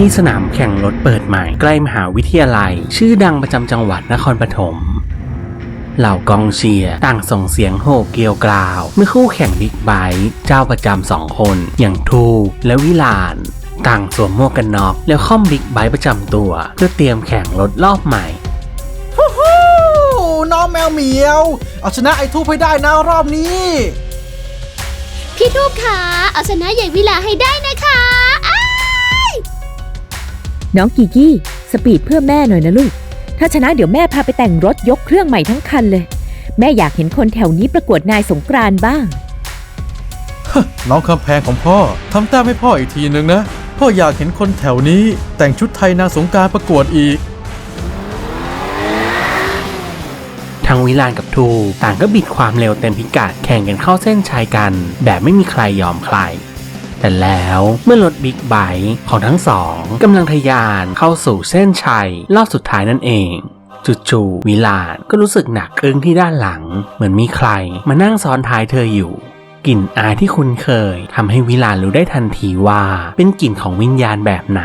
ที่สนามแข่งรถเปิดใหม่ใกล้มหาวิทยาลัย ชื่อดังประจำจังหวัดนครปฐมเหล่ากองเชียร์ต่างส่งเสียงโห่เกรียวกราว เมื่อคู่แข่งบิ๊กไบค์เจ้าประจำสองคน อย่างทูและวิลาน ต่างสวมหมวกกันน็อกแล้วค่อมบิ๊กไบค์ประจำตัว เพื่อเตรียมแข่งรถรอบใหม่ฮู้น้องแมวเหมียว เอาชนะไอ้ทูบให้ได้นะรอบนี้ พี่ทูบขาเอาชนะใหญ่วิลาให้ได้นะ น้องกีกี้ สปีดเพื่อแม่หน่อยนะลูก ถ้าชนะเดี๋ยวแม่พาไปแต่งรถยกเครื่องใหม่ทั้งคันเลย แม่อยากเห็นคนแถวนี้ประกวดนายสงกรานต์บ้าง น้องคำแพงของพ่อทำแต้มให้พ่ออีกทีนึงนะ พ่ออยากเห็นคนแถวนี้ แต่งชุดไทยนางสงกรารประกวดอีก ทั้งวิลานกับทูต่างก็บิดความเร็วเต็มพิกัดแข่งกันเข้าเส้นชัยกัน แบบไม่มีใครยอมใคร แต่แล้วเมื่อรถบิ๊กไบค์ของทั้งสองกำลังทะยานเข้าสู่เส้นชัยรอบสุดท้ายนั่นเองจู่ๆวิลานก็รู้สึกหนักอึ้งที่ด้านหลัง เหมือนมีใครมานั่งซ้อนท้ายเธออยู่ กลิ่นอายที่คุ้นเคยทำให้วิลานรู้ได้ทันทีว่าเป็นกลิ่นของวิญญาณแบบไหน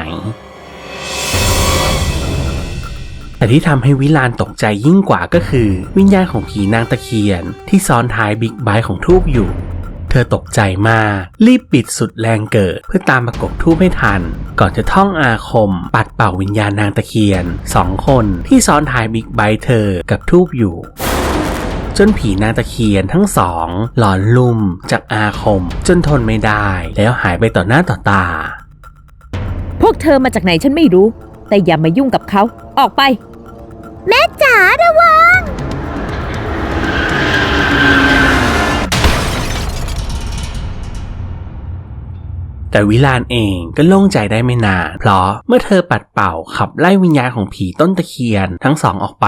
แต่ที่ทำให้วิลานตกใจยิ่งกว่าก็คือ วิญญาณของผีนางตะเคียนที่ซ้อนท้ายบิ๊กไบค์ของทูบอยู่ เธอตกใจมาก รีบปิดสุดแรงเกิด เพื่อตามประกบทูบให้ทัน ก่อนจะท่องอาคม ปัดเป่าวิญญาณนางตะเคียนสองคนที่ซ้อนท้ายบิ๊กไบค์เธอกับทูบอยู่จนผีนางตะเคียนทั้งสอง หลอนลุ่มจากอาคม จนทนไม่ได้ แล้วหายไปต่อหน้าต่อตา พวกเธอมาจากไหนฉันไม่รู้ แต่อย่ามายุ่งกับเขา ออกไป แม่จ๋าระวัง แต่วิลานเองก็โล่งใจได้ไม่นาน เพราะเมื่อเธอปัดเป่าขับไล่วิญญาณของผีต้นตะเคียนทั้งสองออกไป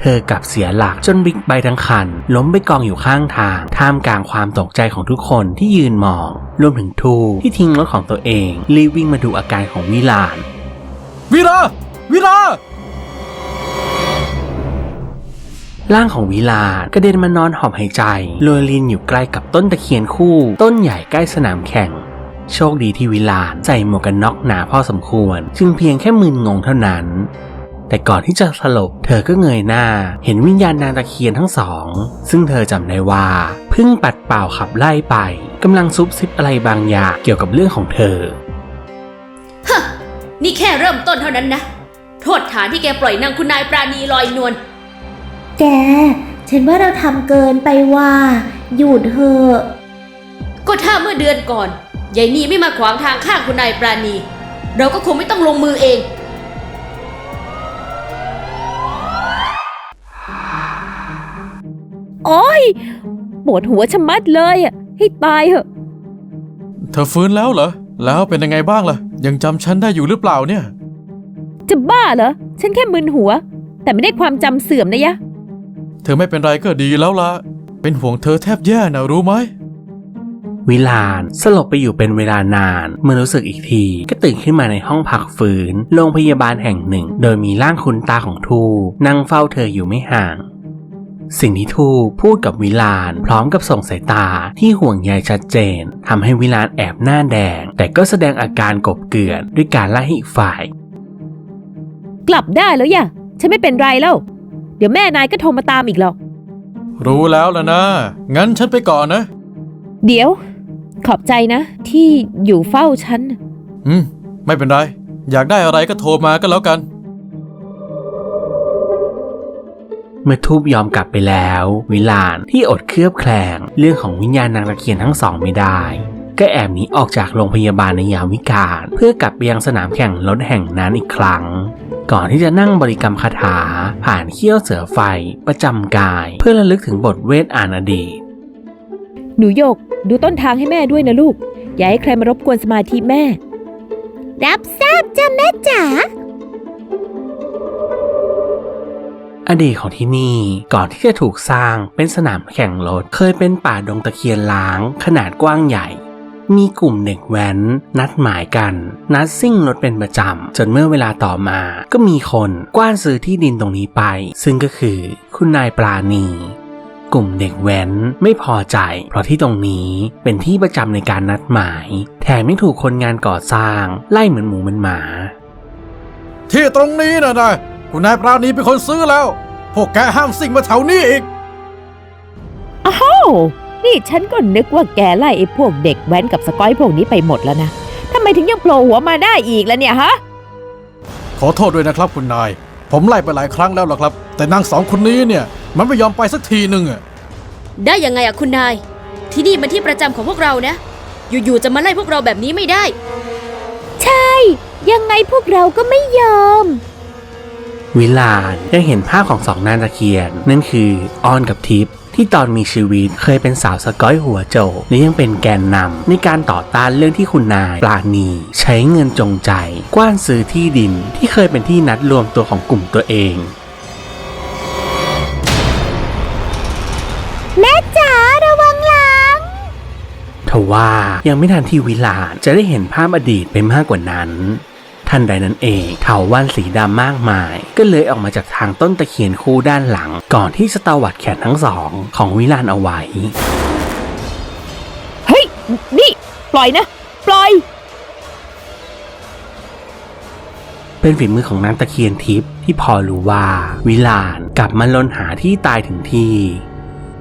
เธอกลับเสียหลักจนบิ๊กไบค์ทั้งคัน ล้มไปกองอยู่ข้างทาง ท่ามกลางความตกใจของทุกคนที่ยืนมอง รวมถึงทูที่ทิ้งรถของตัวเองรีบวิ่งมาดูอาการของวิลาน วิราวิราร่างของวิลากระเด็นมานอนหอบหายใจโรยลินอยู่ใกล้กับต้นตะเคียนคู่ ต้นใหญ่ใกล้สนามแข่ง โชคดีที่วิลานใส่หมวกกันน็อกหนาพอสมควร จึงเพียงแค่มึนงงเท่านั้น แต่ก่อนที่จะสลบ เธอก็เงยหน้า เห็นวิญญาณนางตะเคียนทั้งสอง ซึ่งเธอจำได้ว่าเพิ่งปัดเป่าขับไล่ไปกำลังซุบซิบอะไรบางอย่างเกี่ยวกับเรื่องของเธอฮะนี่แค่เริ่มต้นเท่านั้นนะ โทษฐานที่แกปล่อยนางคุณนายปราณีลอยนวลแก ฉันว่าเราทำเกินไปว่า หยุดเถอะก็ถ้าเมื่อเดือนก่อน ยายนีไม่มาขวางทางข้างคุณนายปราณี เราก็คงไม่ต้องลงมือเอง โอ้ยปวดหัวชะมัดเลยอะให้ตายเหอะ เธอฟื้นแล้วเหรอ แล้วเป็นยังไงบ้างล่ะ ยังจำฉันได้อยู่หรือเปล่าเนี่ย จะบ้าเหรอ ฉันแค่มึนหัว แต่ไม่ได้ความจำเสื่อมนะยะ เธอไม่เป็นไรก็ดีแล้วล่ะเป็นห่วงเธอแทบแย่นะรู้ไหม วิลาน สลบไปอยู่เป็นเวลานาน เมื่อรู้สึกอีกที ก็ตื่นขึ้นมาในห้องพักฟื้นโรงพยาบาลแห่งหนึ่ง โดยมีร่างคุณตาของทูนั่งเฝ้าเธออยู่ไม่ห่างสิ่งที่ทูพูดกับวิลาน พร้อมกับส่งสายตาที่ห่วงใยชัดเจนทำให้วิลานแอบหน้าแดง แต่ก็แสดงอาการกบเกลื่อนด้วยการไล่ให้อีกฝ่าย กลับได้แล้วยะฉันไม่เป็นไรแล้ว เดี๋ยวแม่นายก็โทรมาตามอีกหรอก รู้แล้วล่ะนะ งั้นฉันไปก่อนนะ เดี๋ยว ขอบใจนะ ที่อยู่เฝ้าฉัน อืม ไม่เป็นไร อยากได้อะไรก็โทรมาก็แล้วกัน เมื่อทูบยอมกลับไปแล้ว วิลานที่อดเคลือบแคลงเรื่องของวิญญาณนางตะเคียนทั้งสองไม่ได้ ก็แอบหนีออกจากโรงพยาบาลในยามวิกาลเพื่อกลับไปยังสนามแข่งรถแห่งนั้นอีกครั้ง ก่อนที่จะนั่งบริกรรมคาถา ผ่านเขี้ยวเสือไฟ ประจำกาย เพื่อระลึกถึงบทเวทอ่านอดีต หนูโยก ดูต้นทางให้แม่ด้วยนะลูก อย่าให้ใครมารบกวนสมาธิแม่ รับทราบจ้ะแม่จ๋า อดีตของที่นี่ก่อนที่จะถูกสร้างเป็นสนามแข่งรถ เคยเป็นป่าดงตะเคียนล้าง ขนาดกว้างใหญ่ มีกลุ่มเด็กแว้น นัดหมายกัน นัดซิ่งรถเป็นประจำ จนเมื่อเวลาต่อมา ก็มีคนกว้านซื้อที่ดินตรงนี้ไป ซึ่งก็คือคุณนายปราณี กลุ่มเด็กแว้นไม่พอใจ เพราะที่ตรงนี้เป็นที่ประจำในการนัดหมาย แถมไม่ถูกคนงานก่อสร้างไล่เหมือนหมูเหมือนหมา ที่ตรงนี้นะนะคุณนายปราณีเป็นคนซื้อแล้ว พวกแกห้ามสิ่งมาแถวนี้อีก อ้าว นี่ฉันก็นึกว่าแกไล่ไอ้พวกเด็กแว้นกับสกอยพวกนี้ไปหมดแล้วนะทำไมถึงยังโผล่หัวมาได้อีกแล้วเนี่ยฮะ ขอโทษด้วยนะครับคุณนาย ผมไล่ไปหลายครั้งแล้วล่ะครับ แต่นางสองคนนี้เนี่ย มันไม่ยอมไปสักทีหนึ่งอะได้ยังไงอะคุณนาย ที่นี่มันที่ประจำของพวกเรานะ อยู่ๆจะมาไล่พวกเราแบบนี้ไม่ได้ ใช่ ยังไงพวกเราก็ไม่ยอม วิลานยังเห็นภาพของสองนางตะเคียน นั่นคือออนกับทิพย์ ที่ตอนมีชีวิตเคยเป็นสาวสกอยหัวโจกและยังเป็นแกนนำในการต่อต้านเรื่องที่คุณนายปราณีใช้เงินจงใจ กว้านซื้อที่ดินที่เคยเป็นที่นัดรวมตัวของกลุ่มตัวเองแม่จ๋าระวังหลังทว่ายังไม่ทันที่วิลานจะได้เห็นภาพอดีตไปมากกว่านั้น ทันใดนั้นเองเถาวันสีดำมากมาย ก็เลยออกมาจากทางต้นตะเคียนคู่ด้านหลัง ก่อนที่จะตวัดแขนทั้งสองของวิลานเอาไว้ เฮ้ย นี่ ปล่อยนะ ปล่อย เป็นฝีมือของนางตะเคียนทิพย์ที่พอรู้ว่า วิลานกลับมาลนหาที่ตายถึงที่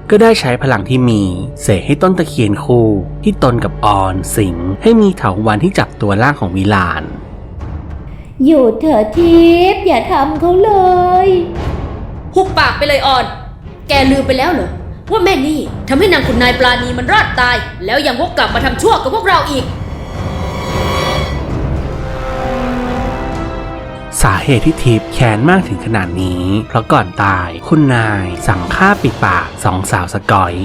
ก็ได้ใช้พลังที่มีเสกให้ต้นตะเคียนคู่ ที่ตนกับออนสิงให้มีเถาวันที่จับตัวร่างของวิลาน อยู่เถอะทิพย์อย่าทำเขาเลย หุบปากไปเลยออน แกลืมไปแล้วเหรอ ว่าแม่นี่ทำให้นางคุณนายปลาณีมันรอดตาย แล้วยังวกกลับมาทำชั่วกับพวกเราอีก สาเหตุที่ทิพย์แค้นมากถึงขนาดนี้ เพราะก่อนตายคุณนายสั่งฆ่าปิดปากสองสาวสกอย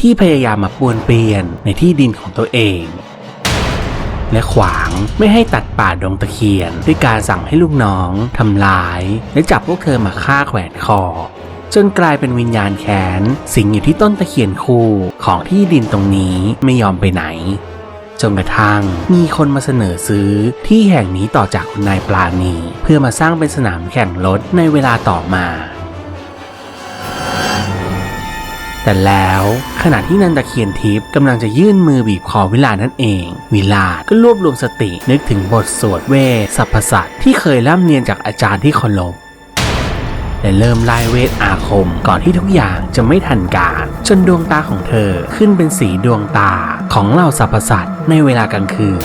ที่พยายามมาปวนเปลี่ยนในที่ดินของตัวเอง และขวางไม่ให้ตัดป่าดงตะเคียน ด้วยการสั่งให้ลูกน้องทำลาย และจับพวกเธอมาฆ่าแขวนคอจนกลายเป็นวิญญาณแค้นสิงอยู่ที่ต้นตะเคียนคู่ของที่ดินตรงนี้ไม่ยอมไปไหนจนกระทั่งมีคนมาเสนอซื้อที่แห่งนี้ต่อจากคุณนายปลาณี เพื่อมาสร้างเป็นสนามแข่งรถในเวลาต่อมา แต่แล้วขณะที่นันตะเคียนทิพย์กำลังจะยื่นมือบีบคอวิลานั่นเอง วิลาก็รวบรวมสตินึกถึงบทสวดเวสรรพสัตว์ที่เคยร่ำเรียนจากอาจารย์ที่เคารพและเริ่มไล่เวทอาคมก่อนที่ทุกอย่างจะไม่ทันการ จนดวงตาของเธอขึ้นเป็นสีดวงตาของเหล่าสรรพสัตว์ในเวลากลางคืน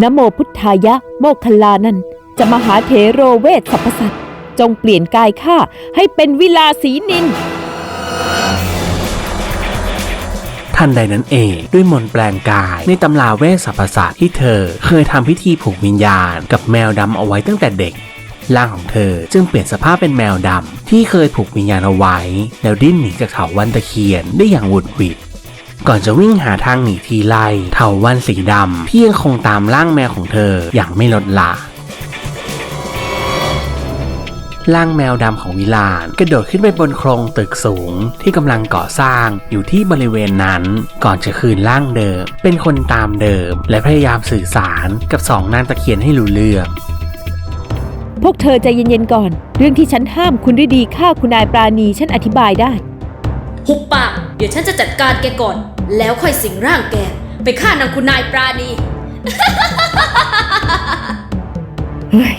นโมพุทธายะโมคคลานันจะมหาเถโรเวทสรรพสัตว์จงเปลี่ยนกายข้าให้เป็นวิลาสีนิน ทันใดนั้นเอง ด้วยมนต์แปลงกาย ในตำราเวสสรรพศาสตร์ที่เธอ เคยทำพิธีผูกวิญญาณ กับแมวดำเอาไว้ตั้งแต่เด็กร่างของเธอจึงเปลี่ยนสภาพเป็นแมวดำที่เคยผูกวิญญาณเอาไว้ แล้วดิ้นหนีจากเถาวันตะเคียนได้อย่างหวุดหวิดก่อนจะวิ่งหาทางหนีทีไล่เถาวันสีดำที่ยังคงตามร่างแมวของเธออย่างไม่ลดละ ร่างแมวดำของวิลานกระโดดขึ้นไปบนโครงตึกสูง ที่กำลังก่อสร้างอยู่ที่บริเวณนั้น ก่อนจะคืนร่างเดิม เป็นคนตามเดิม และพยายามสื่อสารกับสองนางตะเคียนให้รู้เรื่อง พวกเธอใจเย็นๆก่อน เรื่องที่ฉันห้ามคุณฤดีฆ่าคุณนายปราณีฉันอธิบายได้ หุบปากเดี๋ยวฉันจะจัดการแกก่อน แล้วค่อยสิงร่างแก ไปฆ่านางคุณนายปราณี เฮ้ย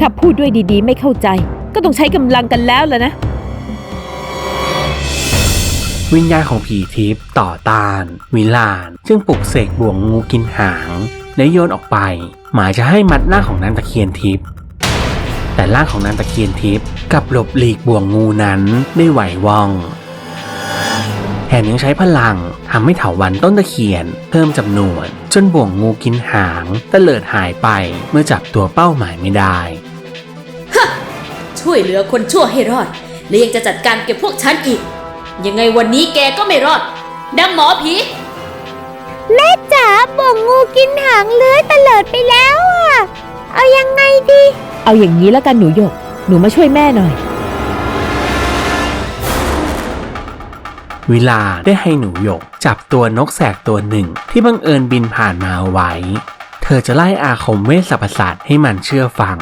ถ้าพูดด้วยดีๆ ไม่เข้าใจ ก็ต้องใช้กำลังกันแล้วล่ะนะ วิญญาณของผีทิพย์ต่อต้าน วิลานจึงปลุกเสกบ่วงงูกินหางและโยนออกไป หมายจะให้มัดร่างของนางตะเคียนทิพย์แต่ร่างของนางตะเคียนทิพย์กลับหลบหลีกบ่วงงูนั้นได้ไหวว่องแถมยังใช้พลังทำให้เถาวันต้นตะเคียน เพิ่มจำนวน จนบ่วงงูกินหางตะเลิดหายไปเมื่อจับตัวเป้าหมายไม่ได้ ช่วยเหลือคนชั่วให้รอด และยังจะจัดการเก็บพวกฉันอีก ยังไงวันนี้แกก็ไม่รอด ดังหมอผี แม่จ๋าบ่งงูกินหางเลื้อยตะเลิดไปแล้วอะ เอายังไงดี เอาอย่างนี้แล้วกันหนูหยก หนูมาช่วยแม่หน่อย วิลาได้ให้หนูหยก จับตัวนกแสกตัวหนึ่งที่บังเอิญบินผ่านมาเอาไว้ เธอจะไล่อาคมเวสสรรพสัตว์ให้มันเชื่อฟัง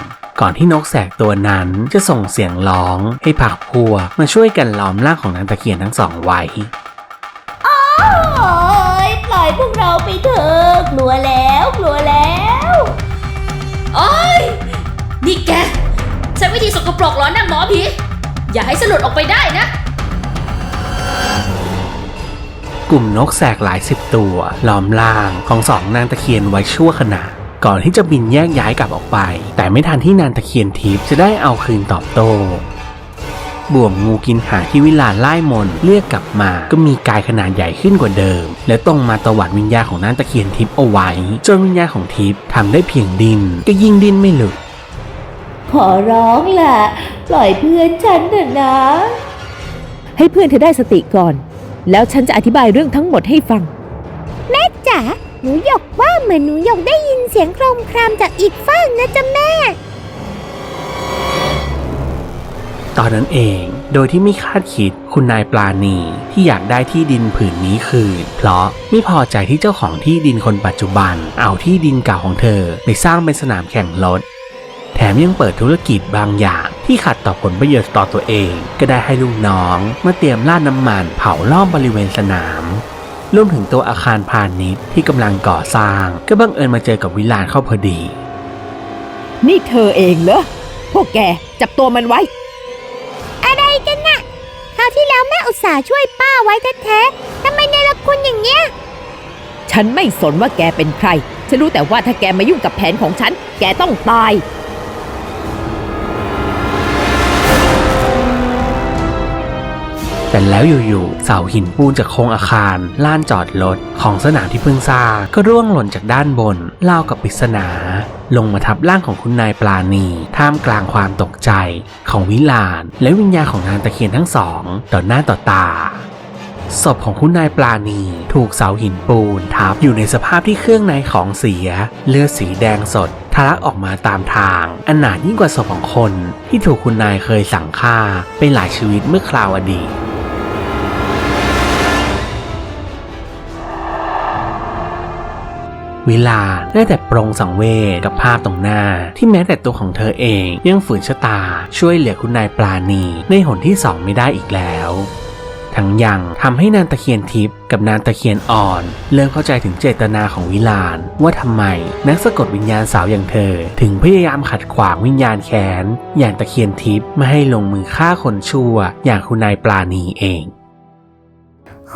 ก่อนที่นกแสกตัวนั้นจะส่งเสียงร้องให้ผักพวกมาช่วยกันล้อมร่างของนางตะเคียนทั้งสองไว้โอ้ยปล่อยพวกเราไปเถอะกลัวแล้วกลัวแล้วโอ้ยนี่แกใช้วิธีสกปรกเหรอนั่งหมอผีอย่าให้สลุดออกไปได้นะกลุ่มนกแสกหลายสิบตัวล้อมล่างของสองนางตะเคียนไว้ชั่วขณะ ก่อนที่จะบินแยกย้ายกลับออกไป แต่ไม่ทันที่นางตะเคียนทิพย์จะได้เอาคืนตอบโต้บ่วงงูกินหางที่วิลานไล่มนต์เรียกกลับมา ก็มีกายขนาดใหญ่ขึ้นกว่าเดิม และตรงมาตวัดวิญญาณของนางตะเคียนทิพย์เอาไว้จนวิญญาณของทิพย์ทำได้เพียงดิน ก็ยิ่งดินไม่หลุดขอร้องแหละปล่อยเพื่อนฉันเถอะนะ ให้เพื่อนเธอได้สติก่อน แล้วฉันจะอธิบายเรื่องทั้งหมดให้ฟังจ๋า หนูหยกว่าเหมือนหนูหยกได้ยินเสียงโครมครามจากอีกฝั่งนะจ๊ะแม่ ตอนนั้นเองโดยที่ไม่คาดคิดคุณนายปลาณีที่อยากได้ที่ดินผืนนี้คืนเพราะไม่พอใจที่เจ้าของที่ดินคนปัจจุบัน เอาที่ดินเก่าของเธอไปสร้างเป็นสนามแข่งรถแถมยังเปิดธุรกิจบางอย่างที่ขัดต่อผลประโยชน์ต่อตัวเอง ก็ได้ให้ลูกน้องมาเตรียมราดน้ำมันเผารอบบริเวณสนาม รวมถึงตัวอาคารพาณิชย์ที่กำลังก่อสร้าง ก็บังเอิญมาเจอกับวิลานเข้าพอดี นี่เธอเองเหรอ พวกแกจับตัวมันไว้ อะไรกันน่ะ คราวที่แล้วแม่อุตส่าห์ช่วยป้าไว้แท้ๆทำไมเนรคุณอย่างเงี้ย ฉันไม่สนว่าแกเป็นใคร ฉันรู้แต่ว่าถ้าแกมายุ่งกับแผนของฉัน แกต้องตาย แต่แล้วอยู่ๆเสาหินปูนจากโครงอาคารลานจอดรถของสนามที่เพิ่งสร้างก็ร่วงหล่นจากด้านบนรากับปริศนา ลงมาทับร่างของคุณนายปลาณีท่ามกลางความตกใจของวิลาน และวิญญาณของนางตะเคียนทั้งสองต่อหน้าต่อตาศพของคุณนายปลาณีถูกเสาหินปูนทับอยู่ในสภาพที่เครื่องในของเสีย เลือดสีแดงสดทะลักออกมาตามทาง อันหนายิ่งกว่าศพของคนที่ถูกคุณนายเคยสั่งฆ่าไปหลายชีวิตเมื่อคราวอดีต วิลาได้แต่ปรงสังเวชกับภาพตรงหน้า ที่แม้แต่ตัวของเธอเองยังฝืนชะตาช่วยเหลือคุณนายปลาณีในหนที่สองไม่ได้อีกแล้วทั้งยังทำให้นางตะเคียนทิพย์กับนางตะเคียนอ่อน เริ่มเข้าใจถึงเจตนาของวิลาน ว่าทำไมนักสะกดวิญญาณสาวอย่างเธอ ถึงพยายามขัดขวางวิญญาณแค้นอย่างตะเคียนทิพย์ไม่ให้ลงมือฆ่าคนชั่ว อย่างคุณนายปลาณีเองโห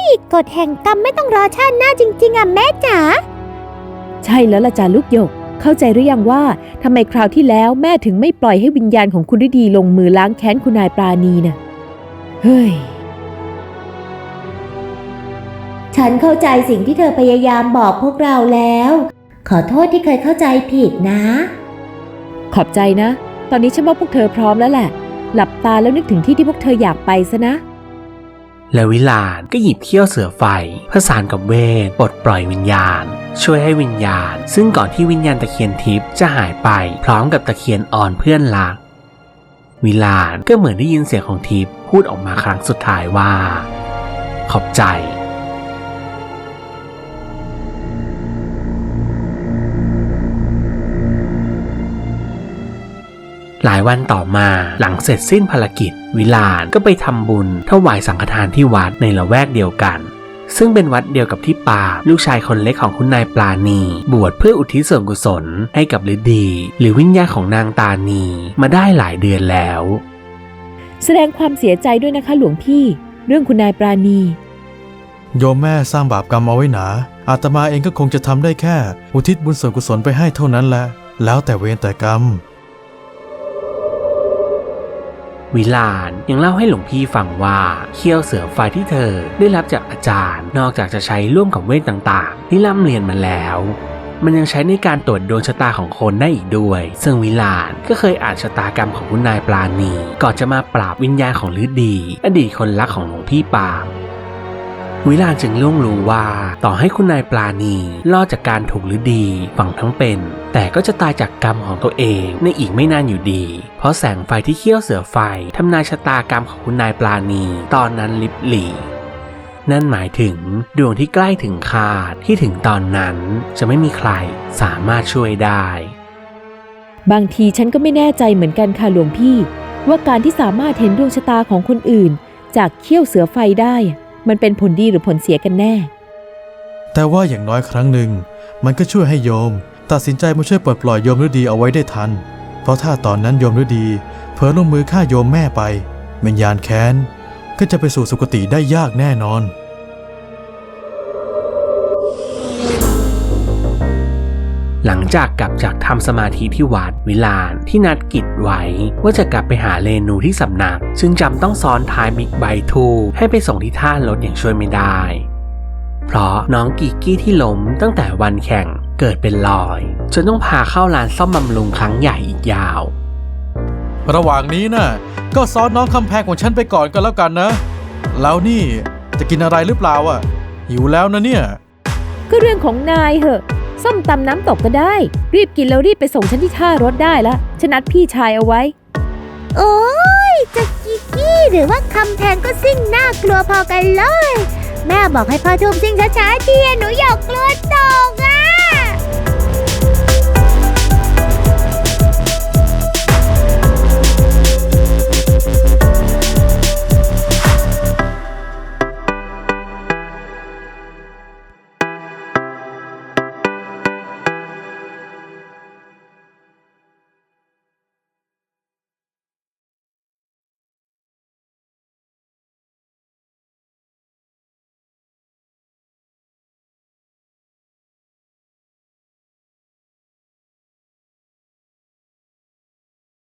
ยกฎแห่งกรรมไม่ต้องรอชาติหน้าจริง ๆอะแม่จ๋า ใช่แล้วล่ะจ้าลูกหยก เข้าใจหรือยังว่าทำไมคราวที่แล้วแม่ถึงไม่ปล่อยให้วิญญาณของคุณฤดีลงมือล้างแค้นคุณนายปราณีน่ะเฮ้ย ฉันเข้าใจสิ่งที่เธอพยายามบอกพวกเราแล้ว ขอโทษที่เคยเข้าใจผิดนะ ขอบใจนะ ตอนนี้ฉันว่าพวกเธอพร้อมแล้วแหละ หลับตาแล้วนึกถึงที่ที่พวกเธออยากไปซะนะและวิลานก็หยิบเขี้ยวเสือไฟผสานกับเวทปลดปล่อยวิญญาณ ช่วยให้วิญญาณ ซึ่งก่อนที่วิญญาณตะเคียนทิพย์จะหายไปพร้อมกับตะเคียนอ่อนเพื่อนรัก วิลานก็เหมือนได้ยินเสียงของทิพย์พูดออกมาครั้งสุดท้ายว่า ขอบใจหลายวันต่อมาหลังเสร็จสิ้นภารกิจ วิลานก็ไปทำบุญถวายสังฆทานที่วัดในละแวกเดียวกัน ซึ่งเป็นวัดเดียวกับที่ปาบลูกชายคนเล็กของคุณนายปลาณี บวชเพื่ออุทิศส่วนกุศลให้กับฤดี หรือวิญญาณของนางตานี มาได้หลายเดือนแล้ว แสดงความเสียใจด้วยนะคะหลวงพี่ เรื่องคุณนายปราณี โยมแม่สร้างบาปกรรมเอาไว้หนา อาตมาเองก็คงจะทำได้แค่ อุทิศบุญส่วนกุศลไปให้เท่านั้นแหละ แล้วแต่เวรแต่กรรม วิลานยังเล่าให้หลวงพี่ฟังว่าเขี้ยวเสือไฟที่เธอได้รับจากอาจารย์ นอกจากจะใช้ร่วมกับเวทต่างๆ ที่ร่ำเรียนมาแล้ว มันยังใช้ในการตรวจดวงชะตาของคนได้อีกด้วย ซึ่งวิลานก็เคยอ่านชะตากรรมของคุณนายปราณี ก่อนจะมาปราบวิญญาณของฤดี อดีตคนรักของหลวงพี่ปาม วิลานจึงล่วงรู้ว่าต่อให้คุณนายปลาณีรอดจากการถูกหรือดีฝังทั้งเป็น แต่ก็จะตายจากกรรมของตัวเองในอีกไม่นานอยู่ดี เพราะแสงไฟที่เขี้ยวเสือไฟทำนายชะตากรรมของคุณนายปลาณีตอนนั้นลิบหลีนั่นหมายถึงดวงที่ใกล้ถึงคาดที่ถึงตอนนั้นจะไม่มีใครสามารถช่วยได้ บางทีฉันก็ไม่แน่ใจเหมือนกันค่ะหลวงพี่ ว่าการที่สามารถเห็นดวงชะตาของคนอื่น จากเขี้ยวเสือไฟได้ มันเป็นผลดีหรือผลเสียกันแน่ แต่ว่าอย่างน้อยครั้งหนึ่ง มันก็ช่วยให้โยม ตัดสินใจมาช่วยปลดปล่อยโยมฤดีเอาไว้ได้ทัน เพราะถ้าตอนนั้นโยมฤดีเผลอลงมือฆ่าโยมแม่ไปวิญญาณแค้นก็จะไปสู่สุคติได้ยากแน่นอน หลังจากกลับจากทำสมาธิที่วัดวิลานที่นัดกิจไว้ ว่าจะกลับไปหาเรนูที่สำนัก ซึ่งจำต้องซ้อนท้ายบิ๊กไบค์ทูให้ไปส่งที่ท่ารถอย่างช่วยไม่ได้ เพราะน้องกิกกี้ที่ล้มตั้งแต่วันแข่งเกิดเป็นรอย จนต้องพาเข้าร้านซ่อมบำรุงครั้งใหญ่อีกยาว ระหว่างนี้น่ะก็ซ้อนน้องคำแพงของฉันไปก่อนก็แล้วกันนะ แล้วนี่จะกินอะไรหรือเปล่าอะหิวแล้วนะเนี่ย ก็เรื่องของนายเหอะ ส้มตำน้ำตกก็ได้ รีบกินแล้วรีบไปส่งฉันที่ท่ารถได้ละฉันนัดพี่ชายเอาไว้ โอ้ยจะกิกกี้หรือว่าคำแพงก็ซิ่งน่ากลัวพอกันเลย แม่บอกให้พ่อทุ่มซิ่งช้าๆทีหนูอยากกลัวตกอะ